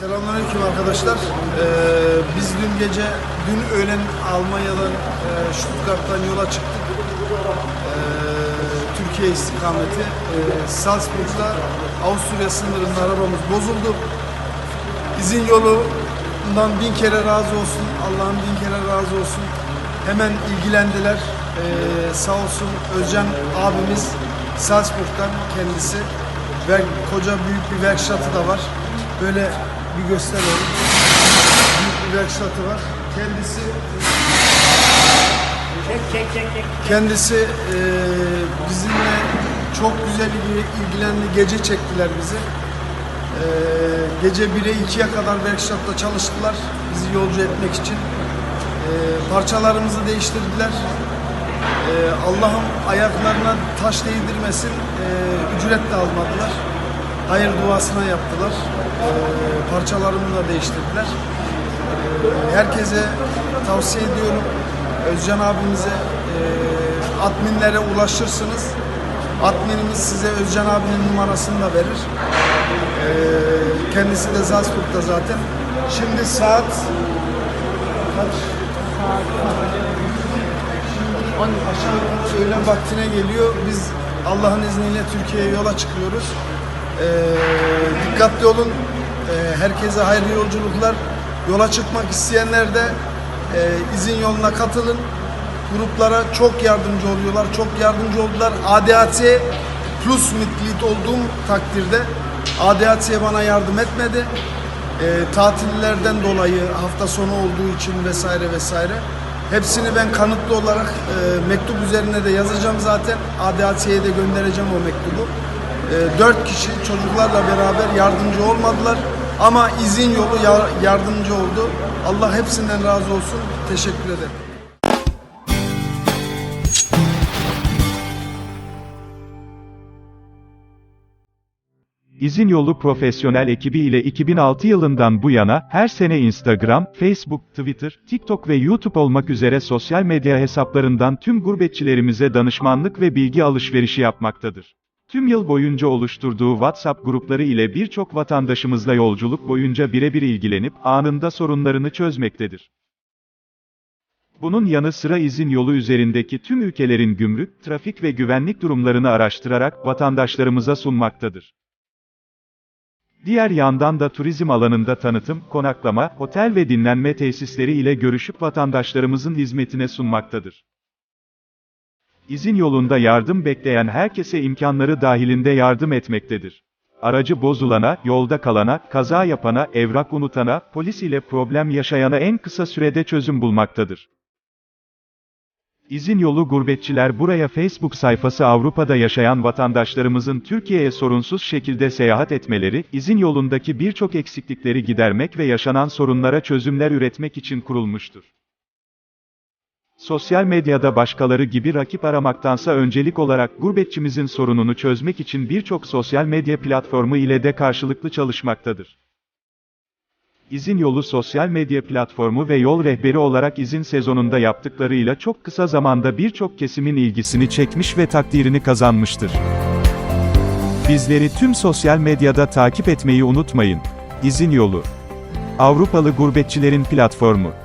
Selamünaleyküm arkadaşlar. Ee, biz dün gece, dün öğlen Almanya'dan, e, Stuttgart'tan yola çıktık. Ee, Türkiye istikameti. Ee, Salzburg'da Avusturya sınırında arabamız bozuldu. İzin yolundan bin kere razı olsun. Allah'ın bin kere razı olsun. Hemen ilgilendiler. Ee, sağ olsun Özcan abimiz Salzburg'dan kendisi. Ve koca büyük bir workshop'ı da var. Böyle bir gösterelim. Büyük bir workshop'ı var. Kendisi Çek çek çek çek. Kendisi e, bizimle çok güzel ilgi- ilgilendi. Gece çektiler bizi. E, gece 1'e 2'ye kadar workshop'ta çalıştılar. Bizi yolcu etmek için. E, parçalarımızı değiştirdiler. E, Allah'ım ayaklarına taş değdirmesin. E, ücret de almadılar. Hayır duasına yaptılar. E, parçalarımı da değiştirdiler. E, herkese tavsiye ediyorum. Özcan abimize e, adminlere ulaşırsınız. Adminimiz size Özcan abinin numarasını da verir. E, kendisi de Salzburg'da zaten. Şimdi saat kaç? Aşağı yukarı öğlen vaktine geliyor. Biz Allah'ın izniyle Türkiye'ye yola çıkıyoruz. E, dikkatli olun. E, herkese hayırlı yolculuklar. Yola çıkmak isteyenler de e, izin yoluna katılın. Gruplara çok yardımcı oluyorlar. Çok yardımcı oldular. ADAC plus mitlit olduğum takdirde ADAC bana yardım etmedi. E, tatillerden dolayı hafta sonu olduğu için vesaire vesaire. Hepsini ben kanıtlı olarak e, mektup üzerine de yazacağım zaten. ADAC'ye de göndereceğim o mektubu. E, dört kişi çocuklarla beraber yardımcı olmadılar. Ama izin yolu ya- yardımcı oldu. Allah hepsinden razı olsun. Teşekkür ederim. İzin Yolu profesyonel ekibi ile 2006 yılından bu yana her sene Instagram, Facebook, Twitter, TikTok ve YouTube olmak üzere sosyal medya hesaplarından tüm gurbetçilerimize danışmanlık ve bilgi alışverişi yapmaktadır. Tüm yıl boyunca oluşturduğu WhatsApp grupları ile birçok vatandaşımızla yolculuk boyunca birebir ilgilenip anında sorunlarını çözmektedir. Bunun yanı sıra izin yolu üzerindeki tüm ülkelerin gümrük, trafik ve güvenlik durumlarını araştırarak vatandaşlarımıza sunmaktadır. Diğer yandan da turizm alanında tanıtım, konaklama, otel ve dinlenme tesisleri ile görüşüp vatandaşlarımızın hizmetine sunmaktadır. İzin yolunda yardım bekleyen herkese imkanları dahilinde yardım etmektedir. Aracı bozulana, yolda kalana, kaza yapana, evrak unutana, polis ile problem yaşayana en kısa sürede çözüm bulmaktadır. İzin yolu gurbetçiler buraya Facebook sayfası Avrupa'da yaşayan vatandaşlarımızın Türkiye'ye sorunsuz şekilde seyahat etmeleri, izin yolundaki birçok eksiklikleri gidermek ve yaşanan sorunlara çözümler üretmek için kurulmuştur. Sosyal medyada başkaları gibi rakip aramaktansa öncelik olarak gurbetçimizin sorununu çözmek için birçok sosyal medya platformu ile de karşılıklı çalışmaktadır. İzin Yolu sosyal medya platformu ve yol rehberi olarak izin sezonunda yaptıklarıyla çok kısa zamanda birçok kesimin ilgisini çekmiş ve takdirini kazanmıştır. Bizleri tüm sosyal medyada takip etmeyi unutmayın. İzin Yolu Avrupalı gurbetçilerin platformu